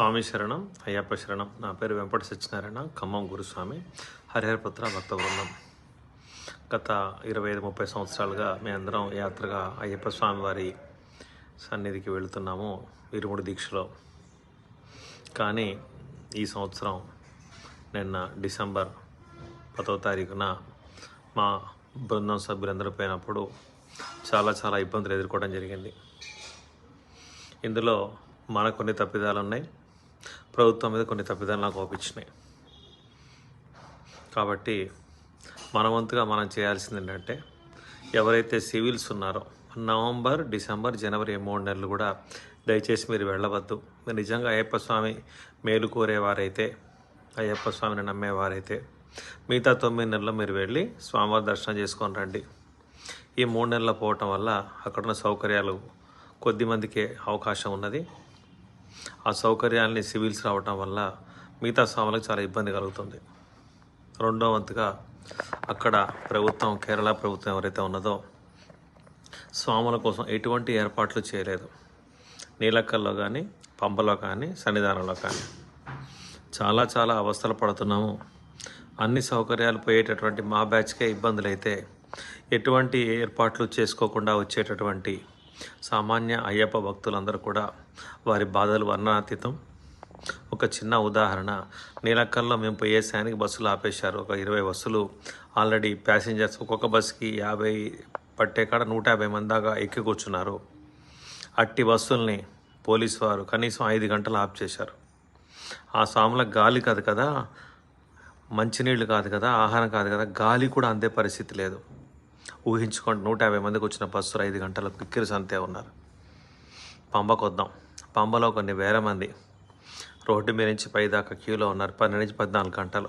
స్వామి శరణం అయ్యప్ప శరణం. నా పేరు వెంపటి సత్యనారాయణ ఖమ్మం గురుస్వామి. హరిహరపుత్ర భక్త బృందం. గత ఇరవై ఐదు ముప్పై సంవత్సరాలుగా మేము అందరం యాత్రగా అయ్యప్ప స్వామి వారి సన్నిధికి వెళుతున్నాము ఇరుముడి దీక్షలో. కానీ ఈ సంవత్సరం నిన్న డిసెంబర్ పదో తారీఖున మా బృందం సభ్యులందరూ పోయినప్పుడు చాలా చాలా ఇబ్బందులు ఎదుర్కోవడం జరిగింది. ఇందులో మనకు కొన్ని తప్పిదాలు ఉన్నాయి ప్రభుత్వం మీద కొన్ని తప్పిదాలు నాకు ఓపించినాయి కాబట్టి మన వంతుగా మనం చేయాల్సింది ఏంటంటే ఎవరైతే సివిల్స్ ఉన్నారో నవంబర్ డిసెంబర్ జనవరి మూడు నెలలు కూడా దయచేసి మీరు వెళ్ళవద్దు. మీరు నిజంగా అయ్యప్ప స్వామి మేలు కోరేవారైతే అయ్యప్ప స్వామిని నమ్మేవారైతే మిగతా తొమ్మిది నెలలు మీరు వెళ్ళి స్వామివారి దర్శనం చేసుకొని రండి. ఈ మూడు నెలలు పోవటం వల్ల అక్కడున్న సౌకర్యాలు కొద్ది మందికే అవకాశం ఉన్నది. ఆ సౌకర్యాలని సివిల్స్ రావటం వల్ల మిగతా స్వాములకు చాలా ఇబ్బంది కలుగుతుంది. రెండో వంతుగా అక్కడ ప్రభుత్వం కేరళ ప్రభుత్వం ఎవరైతే ఉన్నదో స్వాముల కోసం ఎటువంటి ఏర్పాట్లు చేయలేదు. నీలక్కల్లో కానీ పంపలో కానీ సన్నిధానంలో కానీ చాలా చాలా అవస్థలు పడుతున్నాము. అన్ని సౌకర్యాలు పోయేటటువంటి మా బ్యాచ్కే ఇబ్బందులు అయితే ఎటువంటి ఏర్పాట్లు చేసుకోకుండా వచ్చేటటువంటి సామాన్య అయ్యప్ప భక్తులందరూ కూడా వారి బాధలు వర్ణనాతీతం ఒక చిన్న ఉదాహరణ. నీలక్కల్లో మేము పోయేసానికి బస్సులు ఆపేశారు. ఒక ఇరవై బస్సులు. ఆల్రెడీ ప్యాసింజర్స్ ఒక్కొక్క బస్సుకి యాభై పట్టే కాడ నూట యాభై మంది దాకా ఎక్కి కూర్చున్నారు. అట్టి బస్సుల్ని పోలీసు వారు కనీసం ఐదు గంటలు ఆఫ్ చేశారు. ఆ స్వాముల గాలి కాదు కదా? మంచినీళ్ళు కాదు కదా? ఆహారం కాదు కదా? గాలి కూడా అందే పరిస్థితి లేదు. ఊహించుకోండి నూట యాభై మందికి వచ్చిన బస్సులు ఐదు గంటల పిక్కిరిసి అంతే ఉన్నారు. పంపకొద్దాం. పంబలో కొన్ని వేల మంది రోడ్డు మీద నుంచి పై దాకా క్యూలో ఉన్నారు. పన్నెండు నుంచి పద్నాలుగు గంటలు.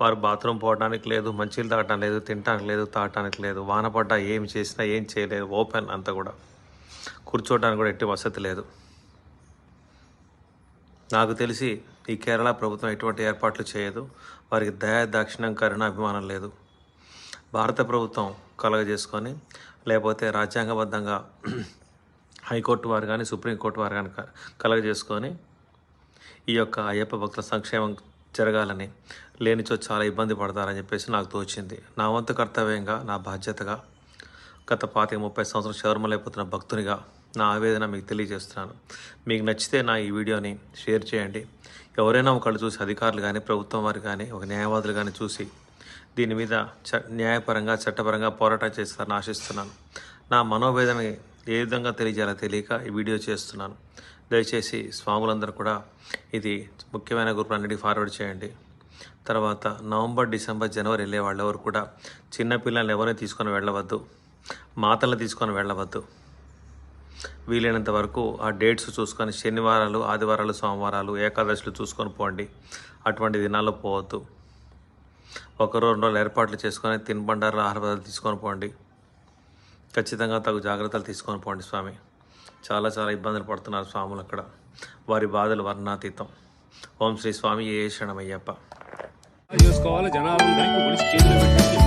వారు బాత్రూమ్ పోవడానికి లేదు మంచిలు తాగటం లేదు తినడానికి లేదు తాగటానికి లేదు. వాన పడ్డా ఏం చేసినా ఏం చేయలేదు. ఓపెన్ అంతా కూడా. కూర్చోవడానికి కూడా ఎట్టి వసతి లేదు. నాకు తెలిసి ఈ కేరళ ప్రభుత్వం ఎటువంటి ఏర్పాట్లు చేయదు. వారికి దయా దాక్షిణ్యం కరుణ అభిమానం లేదు. భారత ప్రభుత్వం కలగజేసుకొని లేకపోతే రాజ్యాంగబద్ధంగా హైకోర్టు వారు కానీ సుప్రీంకోర్టు వారు కానీ క- కలగజేసుకొని ఈ యొక్క అయ్యప్ప భక్తుల సంక్షేమం జరగాలని లేనిచో చాలా ఇబ్బంది పడతారని చెప్పేసి నాకు తోచింది. నా వంతు కర్తవ్యంగా నా బాధ్యతగా గత పాతిక ముప్పై సంవత్సరం శబరిమలైపోతున్న భక్తునిగా నా ఆవేదన మీకు తెలియజేస్తున్నాను. మీకు నచ్చితే నా ఈ వీడియోని షేర్ చేయండి. ఎవరైనా ఒకళ్ళు చూసి అధికారులు కానీ ప్రభుత్వం వారు కానీ ఒక న్యాయవాదులు కానీ చూసి దీని మీద చ న్యాయపరంగా చట్టపరంగా పోరాటం చేస్తారని ఆశిస్తున్నాను. నా మనోవేదన ఏ విధంగా తెలియజేయాలో తెలియక ఈ వీడియో చేస్తున్నాను. దయచేసి స్వాములందరూ కూడా ఇది ముఖ్యమైన గ్రూపులన్నిటికీ ఫార్వర్డ్ చేయండి. తర్వాత నవంబర్ డిసెంబర్ జనవరి వెళ్ళే వాళ్ళు ఎవరు కూడా చిన్నపిల్లల్ని ఎవరిని తీసుకొని వెళ్ళవద్దు మాతలను తీసుకొని వెళ్ళవద్దు. వీలైనంత వరకు ఆ డేట్స్ చూసుకొని శనివారాలు ఆదివారాలు సోమవారాలు ఏకాదశులు చూసుకొని పోండి. అటువంటి దినాల్లో పోవద్దు. ఒక రెండు రోజులు ఏర్పాట్లు చేసుకొని తినబండారులు ఆహార పదార్థాలు తీసుకొని పోండి. ఖచ్చితంగా తగు జాగ్రత్తలు తీసుకొని పోండి స్వామి. చాలా చాలా ఇబ్బందులు పడుతున్నారు స్వాములు అక్కడ. వారి బాధలు వర్ణాతీతం. ఓం శ్రీ స్వామి ఏ శరణమయ్యప్ప. చూసుకోవాలి జనాలు